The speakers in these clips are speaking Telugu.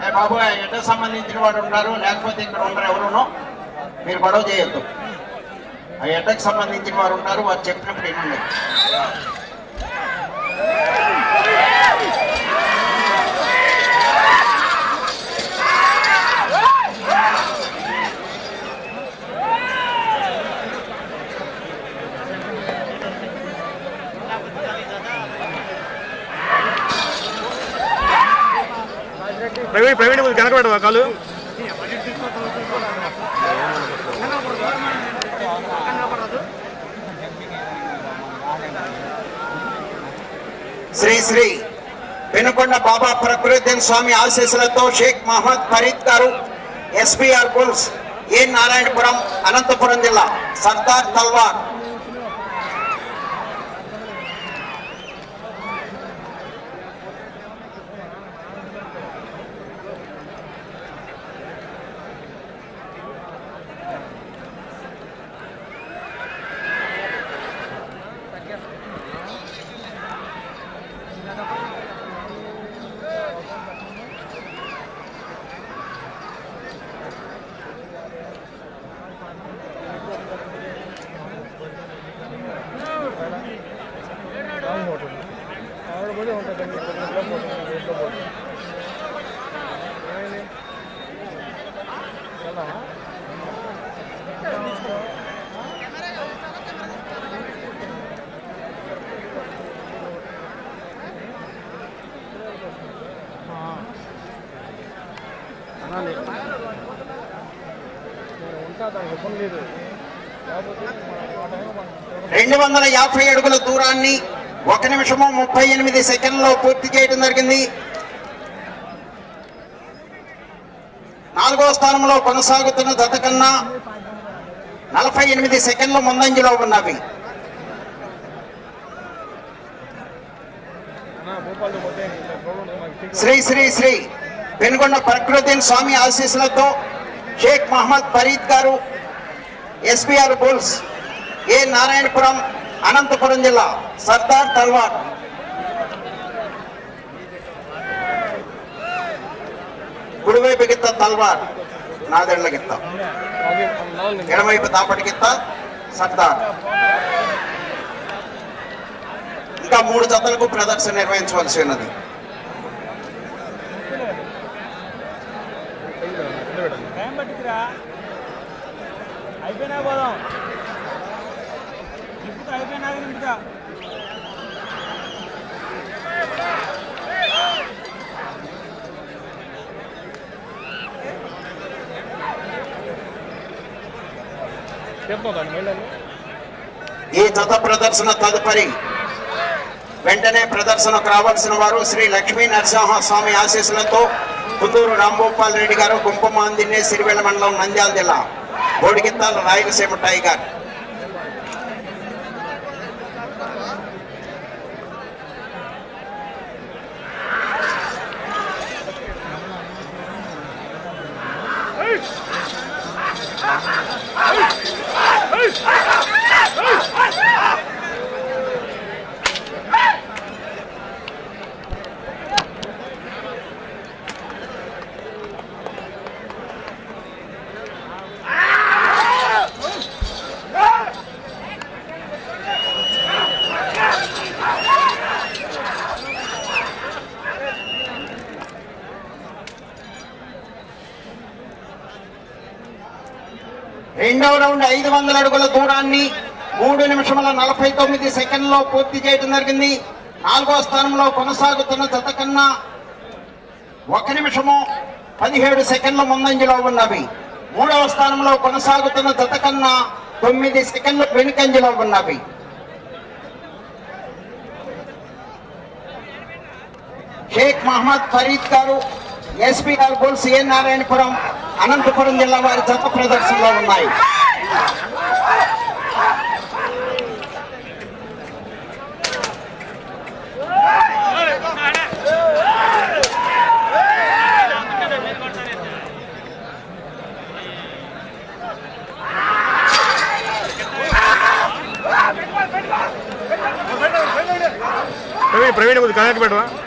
బాబు ఆ సంబంధించిన వాడు ఉన్నారు? లేకపోతే ఇక్కడ ఉండరు ఎవరునో. మీరు గొడవ చేయొద్దు. ఆ ఎడ్డకు సంబంధించిన వారు ఉన్నారు వారు చెప్పినప్పుడు ఏముండదు ప్రవీణ్ ప్రవీణ్ కొంచెం వెనక పెట్టవా కాలు. శ్రీ శ్రీ పెనుకొండ బాబా ప్రకృతిన్ స్వామి ఆశీస్సులతో షేక్ మహమ్మద్ ఫరీద్ గారు SPR bulls A Narayanapuram Anantapuram జిల్లా సర్దార్ తల్వార్. రెండు వందల యాభై అడుగుల దూరాన్ని ఒక నిమిషము ముప్పై ఎనిమిది సెకండ్లో పూర్తి చేయడం జరిగింది. నాలుగో స్థానంలో కొనసాగుతున్న జత కన్నా నలభై ఎనిమిది సెకండ్ల ముందంజలో ఉన్నవి. శ్రీ శ్రీ శ్రీ పెనుగొండ ప్రకృతిన్ స్వామి ఆశీస్సులతో షేక్ మహమ్మద్ ఫరీద్ గారు SBR bulls A Narayanapuram Anantapuram జిల్లా సర్దార్ తల్వార్. కుడివైపు గిత్త తల్వార్ నాదెళ్ళ గిత్త. ఎడవైపు దాపటి గిత్త సర్దార్. ఇంకా మూడు జతలకు ప్రదర్శన నిర్వహించవలసి ఉన్నది. ప్రదర్శన తదుపరి వెంటనే ప్రదర్శనకు రావాల్సిన వారు శ్రీ లక్ష్మీ నరసింహ స్వామి ఆశీస్సులతో పుత్తూరు రాంభూపాల్ రెడ్డి గారు కుంకుమాందిన్నే సిరివెల్ల మండలం నంద్యాల జిల్లా బోడిగిత్తాల రాయలసీమ టైగర్ రెండవ రౌండ్ ఐదు వందల అడుగుల దూరాన్ని మూడు నిమిషముల నలభై తొమ్మిది సెకండ్లో పూర్తి చేయడం జరిగింది. నాలుగో స్థానంలో కొనసాగుతున్న జత కన్నా ఒక నిమిషము పదిహేడు సెకండ్ల ముందంజలో ఉన్నవి. మూడవ స్థానంలో కొనసాగుతున్న జత కన్నా తొమ్మిది సెకండ్లు వెనుకంజలో ఉన్నవి. షేక్ మహమ్మద్ ఫరీద్ గారు ఎస్పీ గారు గోల్ సిఎన్ నారాయణపురం అనంతపురం జిల్లా వారి జత ప్రదర్శనలో ఉన్నాయి. ప్రవీణ్ ప్రవీణ్ కొద్దిగా కనెక్ట్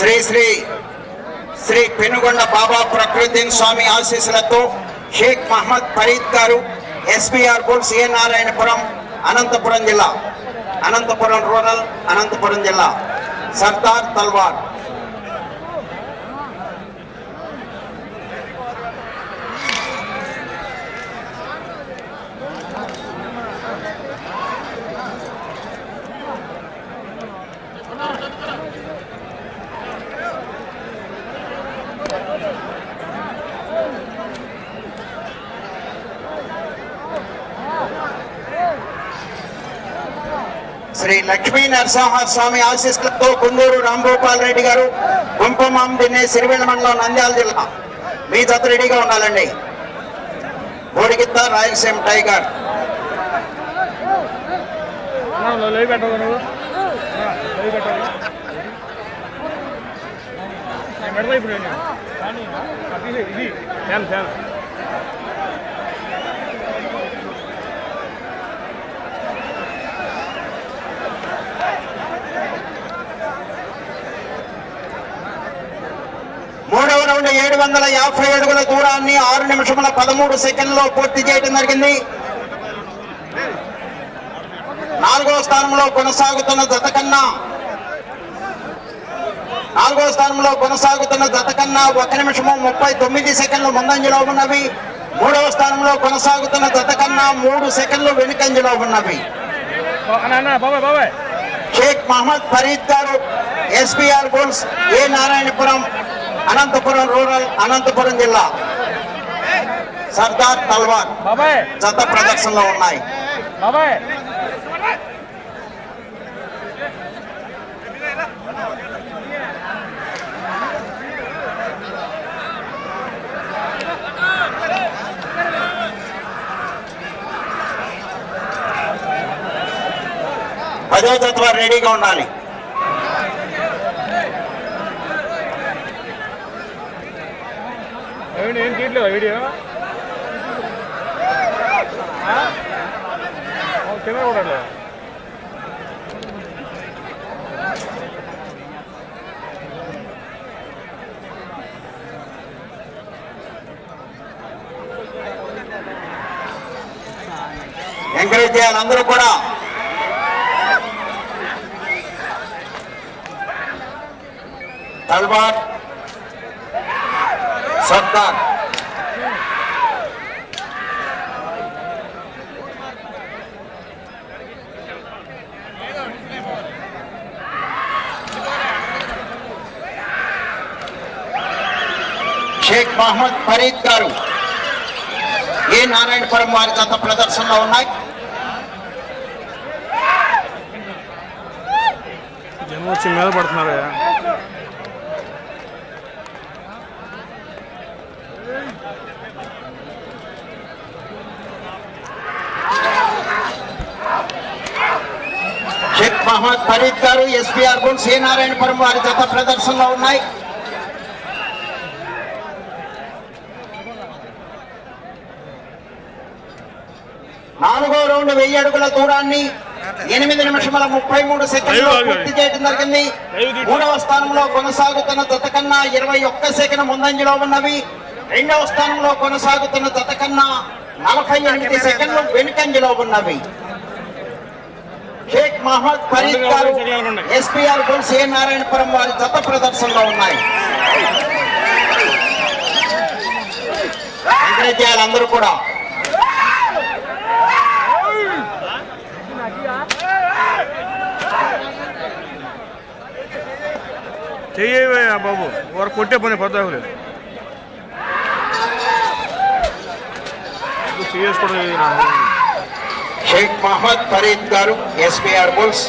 శ్రీ శ్రీ శ్రీ పెనుగొండ బాబా ప్రకృతి స్వామి ఆశీస్సులతో షేక్ మహమ్మద్ ఫరీద్ గారు SBR bulls A Narayanapuram Anantapuram జిల్లా. అనంతపురం రూరల్ అనంతపురం జిల్లా. సర్దార్ తల్వార్. శ్రీ లక్ష్మీ నరసింహస్వామి ఆశీస్సులతో కుందూరు రాంగోపాల్ రెడ్డి గారు గుంపమాం దిన్నే సిరివేల మండలం నంద్యాల జిల్లా మీ జత రెడీగా ఉండాలండి బోడిగిత్త రాయలసీమ టైగర్ ఇప్పుడు నేను కానీ రౌండ్ ఏడు వందల యాభై అడుగుల దూరాన్ని ఆరు నిమిషముల పదమూడు సెకండ్లో పూర్తి చేయడం జరిగింది. నాలుగో స్థానంలో కొనసాగుతున్న జత కన్నా నాలుగో స్థానంలో కొనసాగుతున్న జత కన్నా ఒక నిమిషము ముప్పై తొమ్మిది సెకండ్లు ముందంజలో ఉన్నవి. మూడవ స్థానంలో కొనసాగుతున్న జత కన్నా మూడు సెకండ్లు వెనుకంజలో ఉన్నవి. షేక్ మహమ్మద్ ఫరీద్ గారు SPR goals A Narayanapuram Anantapuram rural Anantapuram జిల్లా. సర్దార్ తల్వార్ జత ప్రదర్శనలో ఉన్నాయి. పదో జత వారు రెడీగా ఉండాలి. ఏం తీయట్లేదా వీడియో? కెమెరా కూడా ఎంకరేజ్ చేయాలి అందరూ కూడా. తల్బాట్ సర్దార్ షేక్ మహమ్మద్ ఫరీద్ గారు ఏ నారాయణపురం వారి గత ప్రదర్శనలో ఉన్నాయి జనం వచ్చి మీద పడుతున్నారా షేక్ మహమ్మద్ ఫరీద్ గారు ఎస్పీఆర్ గుల్ సి నారాయణపురం వారి జత ప్రదర్శనలో ఉన్నాయి. నాలుగో రౌండ్ వెయ్యి అడుగుల దూరాన్ని ఎనిమిది నిమిషముల ముప్పై మూడు సెకండ్లు పూర్తి చేయడం జరిగింది. మూడవ స్థానంలో కొనసాగుతున్న జత కన్నా ఇరవై ఒక్క సెకండ్ ముందంజలో ఉన్నవి. రెండవ స్థానంలో కొనసాగుతున్న జత కన్నా నలభై ఎనిమిది సెకండ్లు వెనుకంజలో ఉన్నవి. షేక్ మహమ్మద్ ఫరీద్ గారు ఎస్పీఆర్ గోల్ సి నారాయణపురం వారి జత ప్రదర్శనలో ఉన్నాయి. అందరూ కూడా. చెయ్యవయ్యా బాబు. వారు కొట్టే పని షేక్ మహమ్మద్ ఫరీద్ గారు ఎస్బీఆర్ బుల్స్.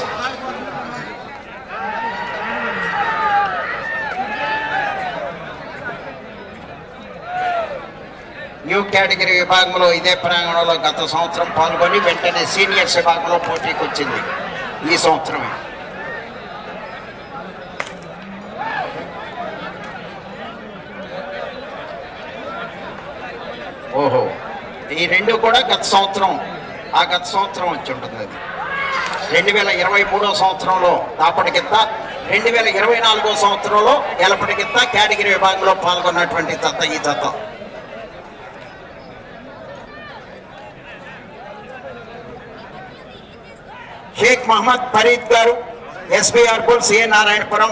న్యూ కేటగిరీ విభాగంలో ఇదే ప్రాంగణంలో గత సంవత్సరం పాల్గొని వెంటనే సీనియర్స్ విభాగంలో పోటీకి వచ్చింది ఈ సంవత్సరమే. ఓహో. ఈ రెండు కూడా గత సంవత్సరం ఆ గత సంవత్సరం వచ్చి ఉంటుంది అది. రెండు వేల ఇరవై మూడో సంవత్సరంలో దాపటికింత రెండు వేల ఇరవై నాలుగో సంవత్సరంలో ఎలపటికిత్త కేటగిరీ విభాగంలో పాల్గొన్నటువంటి జత ఈ జత షేక్ మహమ్మద్ ఫరీద్ గారు SBR bull C A Narayanapuram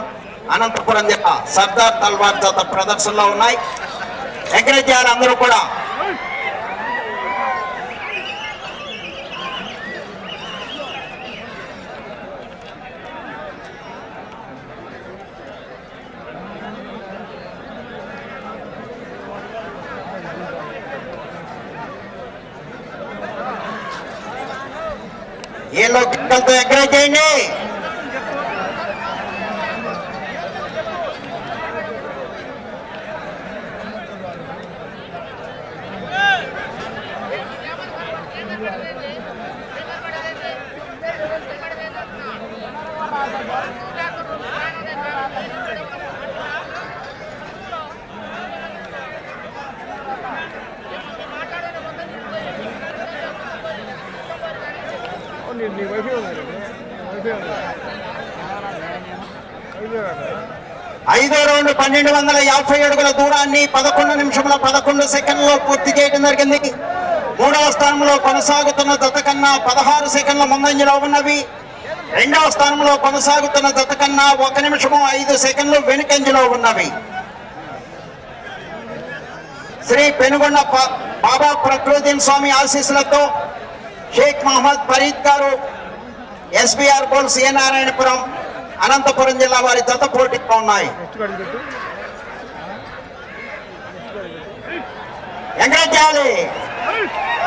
Anantapuram జిల్లా సర్దార్ తల్వార్ దత్త ప్రదర్శనలో ఉన్నాయి. ఎంకరేజ్ చేయాలి అందరూ కూడా ఏ లోకల్తో ఎంకరేజ్ చేయండి నీ రెండు వందల యాభై అడుగుల దూరాన్ని పదకొండు నిమిషముల పదకొండు సెకండ్లో పూర్తి చేయడం జరిగింది. మూడవ స్థానంలో కొనసాగుతున్న జత కన్నా పదహారు సెకండ్ల ముందంజలో ఉన్నవి. రెండవ స్థానంలో కొనసాగుతున్న జత కన్నా ఒక నిమిషము ఐదు సెకండ్లు వెనుకంజలో ఉన్నవి. శ్రీ పెనుగొండ బాబా ప్రకృతిన్ స్వామి ఆశీస్సులతో షేక్ మహమ్మద్ ఫరీద్ గారు SBR bull C Narayanapuram Anantapuram జిల్లా వారి జత పోటీలో ఉన్నాయి. నెక్స్ట్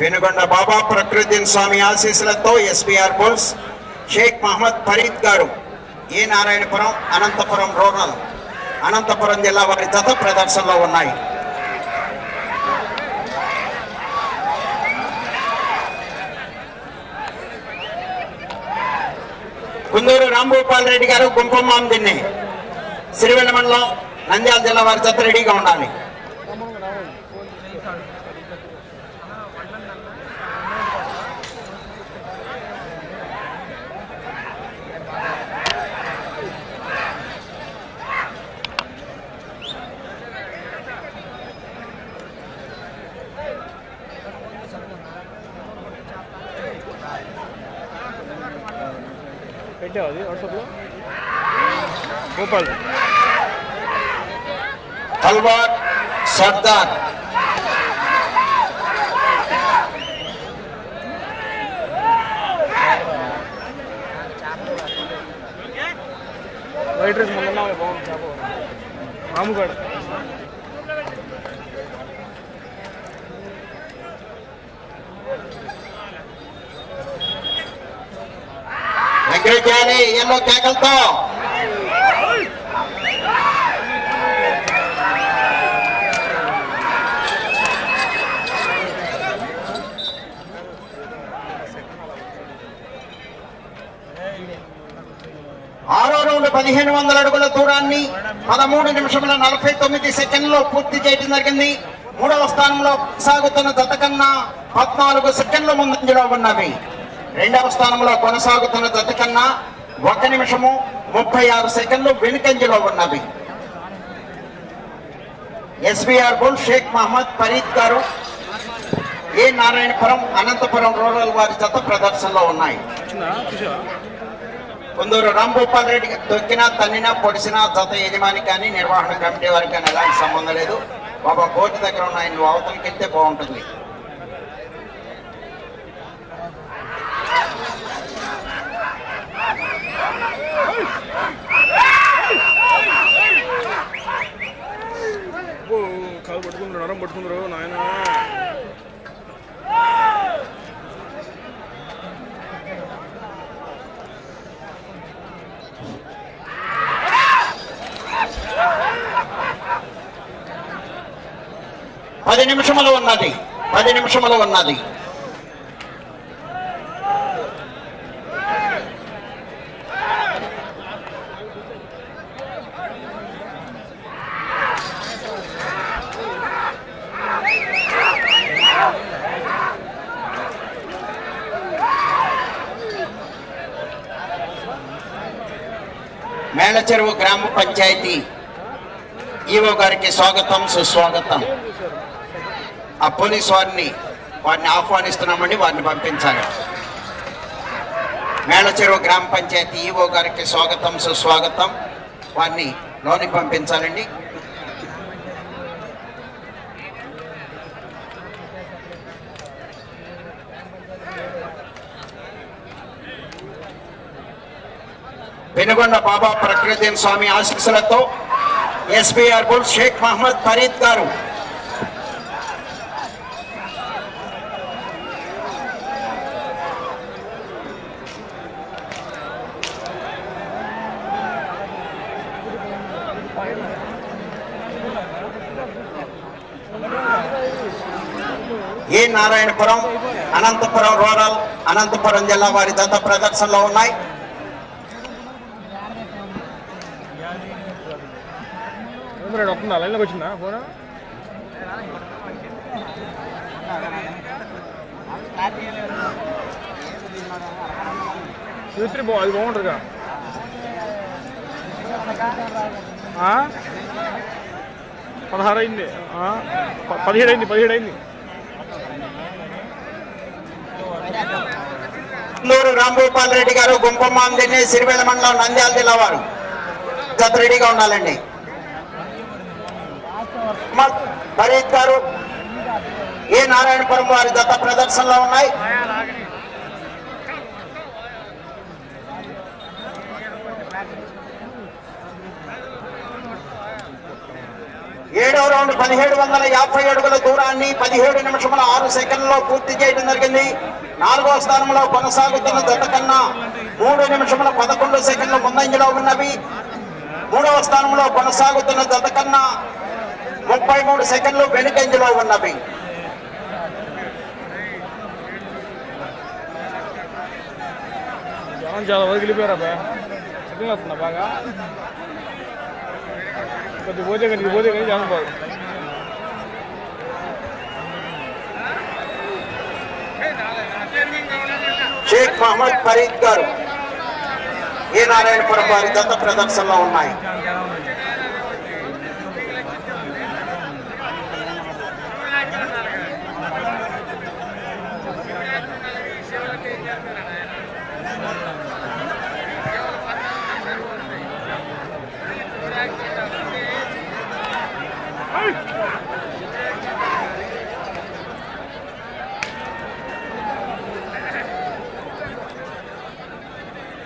వెనుగొండ బాబా ప్రకృతిన్ స్వామి ఆశీస్సులతో ఎస్బీఆర్ బుల్స్ షేక్ మహమ్మద్ ఫరీద్ గారు ఏ నారాయణపురం అనంతపురం రూరల్ అనంతపురం జిల్లా వారి జత ప్రదర్శనలో ఉన్నాయి. కుందూరు రాంభూపాల్ రెడ్డి గారు గుంపమ్మాం దిన్ని. సిరివెల్ల మండలం నంద్యాల జిల్లా వారి జత రెడీగా ఉండాలి. क्या हो और सब गोपाल हलवान सरदार। एड्रेस मंगना है बहुत मामूगढ़ చేయాలి ఎల్లో కేకలతో. ఆరో రౌండ్ పదిహేను వందల అడుగుల దూరాన్ని పదమూడు నిమిషముల నలభై తొమ్మిది సెకండ్లో పూర్తి చేయడం జరిగింది. మూడవ స్థానంలో కొనసాగుతున్న జత కన్నా పద్నాలుగు సెకండ్ల ముందంజలో ఉన్నవి రెండవ స్థానంలో కొనసాగుతున్న జత కన్నా ఒక నిమిషము ముప్పై ఆరు సెకండ్లు వెనుకంజలో ఉన్నవి. ఎస్బీఆర్ బుల్ షేక్ మహమ్మద్ ఫరీద్ గారు ఏ నారాయణపురం అనంతపురం రూరల్ వారి జత ప్రదర్శనలో ఉన్నాయి. కొందరు రాంభూపాల్ రెడ్డి దొక్కినా తన్నినా పొడిసినా జత యజమాని కానీ నిర్వహణ కమిటీ వారికి కానీ ఎలాంటి సంబంధం లేదు. బాబా కోర్టు దగ్గర ఉన్న ఆయన అవతలకి వెళ్తే బాగుంటుంది. పది నిమిషములు ఉన్నది. పది నిమిషములు ఉన్నది. మేళచెరువు గ్రామ పంచాయతీ ఈవో గారికి స్వాగతం సుస్వాగతం. ఆ పోలీస్ వారిని వారిని ఆహ్వానిస్తున్నామండి వారిని పంపించాలి. మేళచెరువు గ్రామ పంచాయతీ ఈవో గారికి స్వాగతం సుస్వాగతం. వారిని లోనికి పంపించాలండి. పెనుగొండ బాబా ప్రకృతి స్వామి ఆశీస్సులతో ఎస్బీఆర్ బుల్ షేక్ మహమ్మద్ ఫరీద్ గారు నారాయణపురం అనంతపురం రూరల్ అనంతపురం జిల్లా వారి దత్త ప్రదర్శనలో ఉన్నాయి. ఏమరా అది బాగుంటుందిగా పదహారు అయింది ఆ? పదిహేడు అయింది పదిహేడు అయింది నూరు రాంభూపాల్ రెడ్డి గారు గుంపమాందిని సిరివెల్ల మండలం నంద్యాల జిల్లా వారు. జత రెడీగా ఉండాలండి. మహమ్మద్ గారు ఏ నారాయణపురం వారి జత ప్రదర్శనలో ఉన్నాయి? ఏడవ రౌండ్ పదిహేడు వందల యాభై అడుగుల దూరాన్ని పదిహేడు నిమిషముల ఆరు సెకండ్లో పూర్తి చేయడం జరిగింది. నాలుగో స్థానంలో కొనసాగుతున్న జత కన్నా మూడు నిమిషముల పదకొండు సెకండ్ల ముందంజలో ఉన్నవి. మూడవ స్థానంలో కొనసాగుతున్న జత కన్నా ముప్పై మూడు సెకండ్లు వెనుకంజలో ఉన్నవి. చాలా వరకు బాగా? కొద్ది పోతే కానీ పోతే కానీ జనం బాగు. షేక్ మహమ్మద్ ఫరీద్ గారు ఏ నారాయణపురం వారి దత్త ప్రదర్శనలో ఉన్నాయి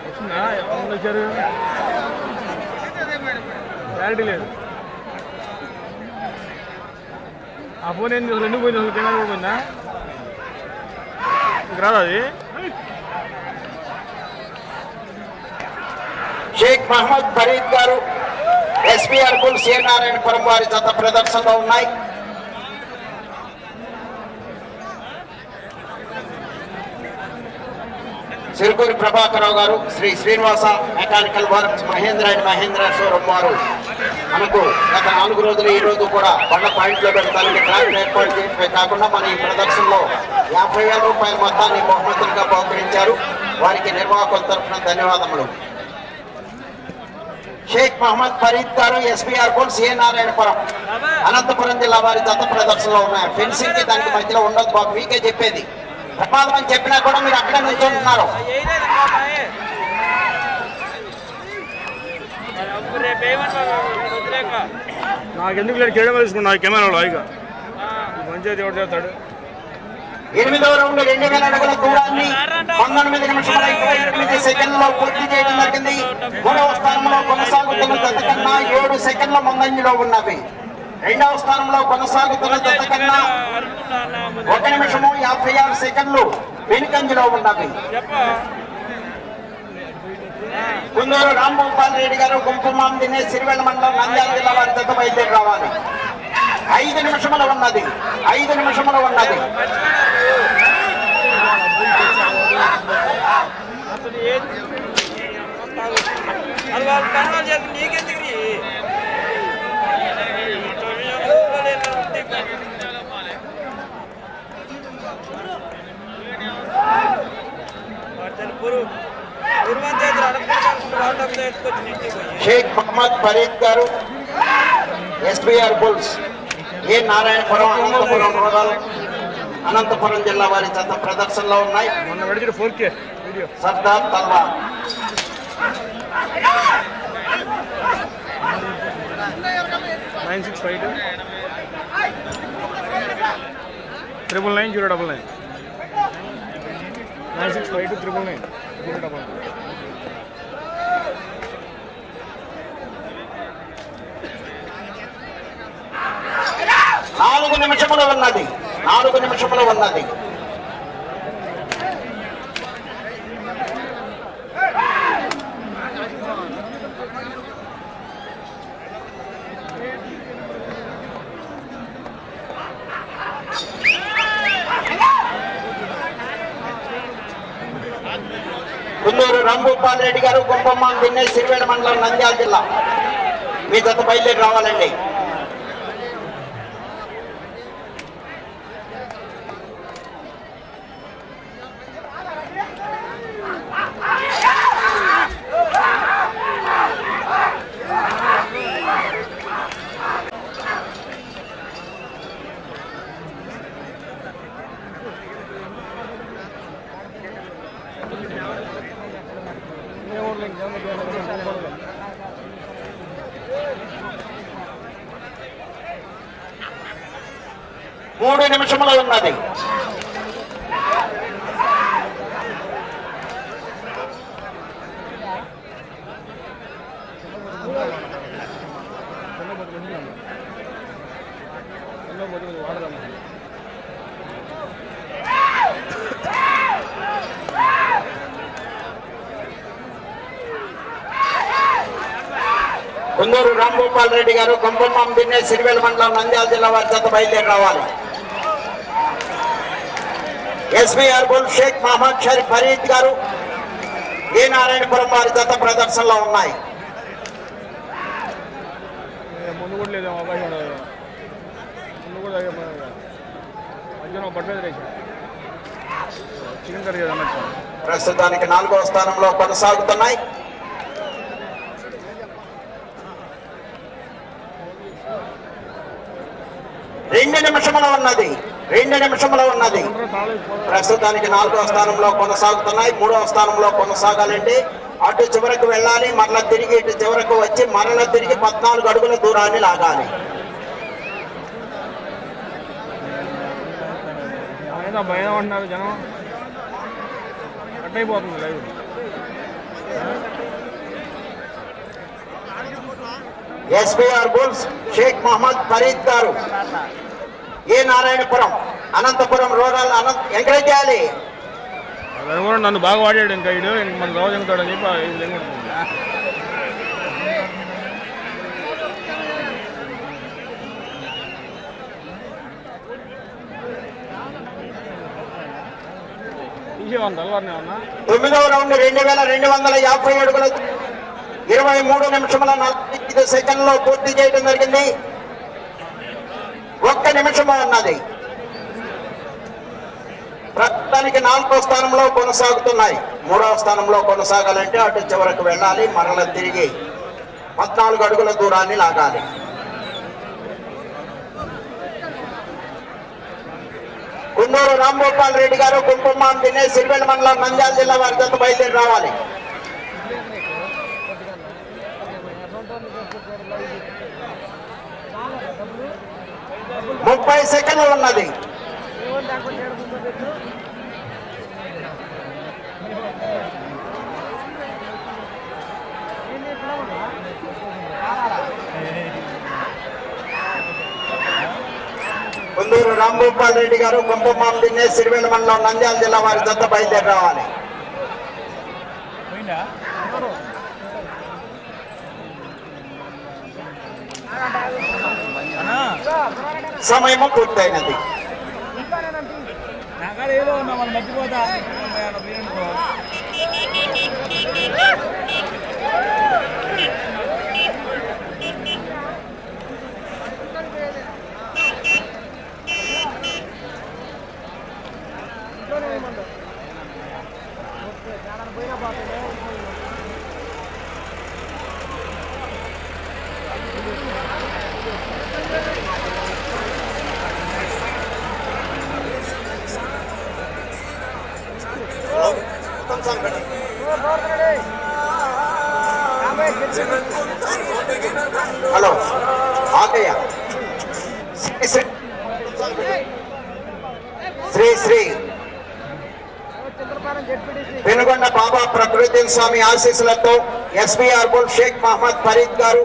వచ్చిందా ఎవరు వచ్చారు క్లారిటీ లేదు ఆ ఫోన్ ఏంది అసలు ఎందుకు పోయింది అసలు కెమెరా కూడా పోయిందా ఇంక షేక్ మహమ్మద్ ఫరీద్ గారు ఎస్పీఆర్ గుల్ సి నారాయణపురం వారి జత ప్రదర్శనలో ఉన్నాయి. సిరుకూరి ప్రభాకరరావు గారు Shri Srinivasa mechanical works Mahindra and Mahindra showroom వారు. మనకు గత నాలుగు రోజులు ఈ రోజు కూడా బండ పాయింట్లో పెడతానికి ట్రాక్ ఏర్పాటు చేయడమే కాకుండా మన ఈ ప్రదర్శనలో యాభై వేల రూపాయల మొత్తాన్ని బహుమతులుగా బహుకరించారు. వారికి నిర్వాహకుల తరఫున ధన్యవాదములు. షేక్ మహమ్మద్ ఫరీద్ గారు ఎస్బీఆర్ కోల్ సిఏ నారాయణపురం అనంతపురం జిల్లా వారి దత్త ప్రదర్శనలో ఉన్నాయి ఫెన్సింగ్కి దానికి మధ్యలో ఉండదు బాబు మీకే చెప్పేది. ప్రమాదం అని చెప్పినా కూడా మీరు అక్కడే నుంచుంటున్నారు నాకెందుకు లేదు కెమెరా తీసుకున్నా కెమెరాలో ఇక మంచిగా ఎవరు చేస్తాడు? ఎనిమిదవ రౌండ్ రెండు వేల అడుగుల దూరాన్ని పంతొమ్మిది నిమిషాల ఇరవై ఎనిమిది సెకండ్లో పూర్తి చేయడం జరిగింది. మూడవ స్థానంలో కొనసాగుతున్న జత కన్నా ఏడు సెకండ్ల ముందంజలో ఉన్నవి రెండవ స్థానంలో కొనసాగుతున్న జత కన్నా ఒక నిమిషము యాభై ఆరు సెకండ్లు వెనుకంజలో ఉన్నవి కుందూరు రాంభూపాల్ రెడ్డి గారు గుంపమాం దినే సిరివెల్ల మండలం నంద్యాల జిల్లా వారి దత్త బయలుదేరి రావాలి. ఐదు నిమిషములు ఉన్నది. ఐదు నిమిషములు ఉన్నది. అసలు షేక్ మహమ్మద్ ఫరీద్ గారు SBR bulls A Narayanapuram Anantapuram rural Anantapuram జిల్లా వారి చెత్త ప్రదర్శనలో ఉన్నాయి. Sardar Talwar nine six five two. Triple nine zero double nine. Nine six five two double nine. నాలుగు నిమిషములు ఉన్నది. నాలుగు నిమిషములు ఉన్నది. కుందూరు రాంభూపాల్ రెడ్డి గారు గుంపమ్మ దిన్నే సిరివేడ మండలం నంద్యాల జిల్లా. మీ జత బయలుదేరి రావాలండి మూడు నిమిషములు ఉన్నది వాడదాం రాంభూపాల్ రెడ్డి గారు కొంపమ్మ దిన్నే సిరివేల మండలం నంద్యాల జిల్లా వారి జత బయలుదేరి రావాలి. ఎస్బీఆర్ బుల్ షేక్ మహమ్మద్ షరీఫ్ ఫరీద్ గారు ఏ నారాయణపురం వారి జత ప్రదర్శనలో ఉన్నాయి. ప్రస్తుతానికి నాలుగో స్థానంలో కొనసాగుతున్నాయి. రెండు నిమిషముల ఉన్నది. రెండు నిమిషముల ఉన్నది. ప్రస్తుతానికి నాలుగో స్థానంలో కొనసాగుతున్నాయి. మూడో స్థానంలో కొనసాగాలంటే అటు చివరకు వెళ్ళాలి మరలా తిరిగి ఇటు చివరకు వచ్చి మరలా తిరిగి పద్నాలుగు అడుగుల దూరాన్ని లాగాలి. భయం జనం. Live. SBR bulls Sheikh Mohammed Farid గారు. A Narayanapuram Anantapuram rural Anantha encourage చేయాలి కూడా నన్ను బాగా వాడాడు ఇంకా ఇడు మన రోజు చెప్పి తొమ్మిదవ రౌండ్ రెండు వేల రెండు వందల యాభై అడుగుల ఇరవై మూడు నిమిషముల నలభై ఐదు సెకండ్లో పూర్తి చేయడం జరిగింది. ఒక్క నిమిషమే ఉన్నది ప్రస్తుతానికి నాలుగో స్థానంలో కొనసాగుతున్నాయి. మూడవ స్థానంలో కొనసాగాలంటే అటు చివరకు వెళ్ళాలి మరల తిరిగి పద్నాలుగు అడుగుల దూరాన్ని లాగాలి. కుందూరు రాంగోపాల్ రెడ్డి గారు కుంకుమాన్ తినే సిరివెల్ మండలం నంద్యాల జిల్లా వారి జత బయలుదేరి రావాలి. ముప్పై సెకండ్లు ఉన్నది. కొందూరు రాంగోపాల్ రెడ్డి గారు కుంభమాం దినే సిరివేల మండలం నంద్యాల జిల్లా వారి దత్త బయలుదేరి రావాలి. సమయము పూర్తయినది. నాకాడ ఏదో ఉన్నా మనం మర్చిపోతా స్వామి ఆశీస్సులతో ఎస్బీఆర్ బుల్ షేక్ మహమ్మద్ ఫరీద్ గారు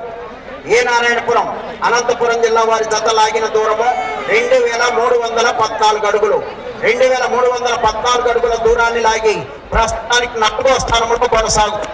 ఏ నారాయణపురం అనంతపురం జిల్లా వారి జత లాగిన దూరము రెండు వేల మూడు వందల పద్నాలుగు అడుగులు. రెండు వేల మూడు వందల పద్నాలుగు అడుగుల దూరాన్ని లాగి ప్రస్తుతానికి నాలుగో స్థానంలో కొనసాగుతుంది.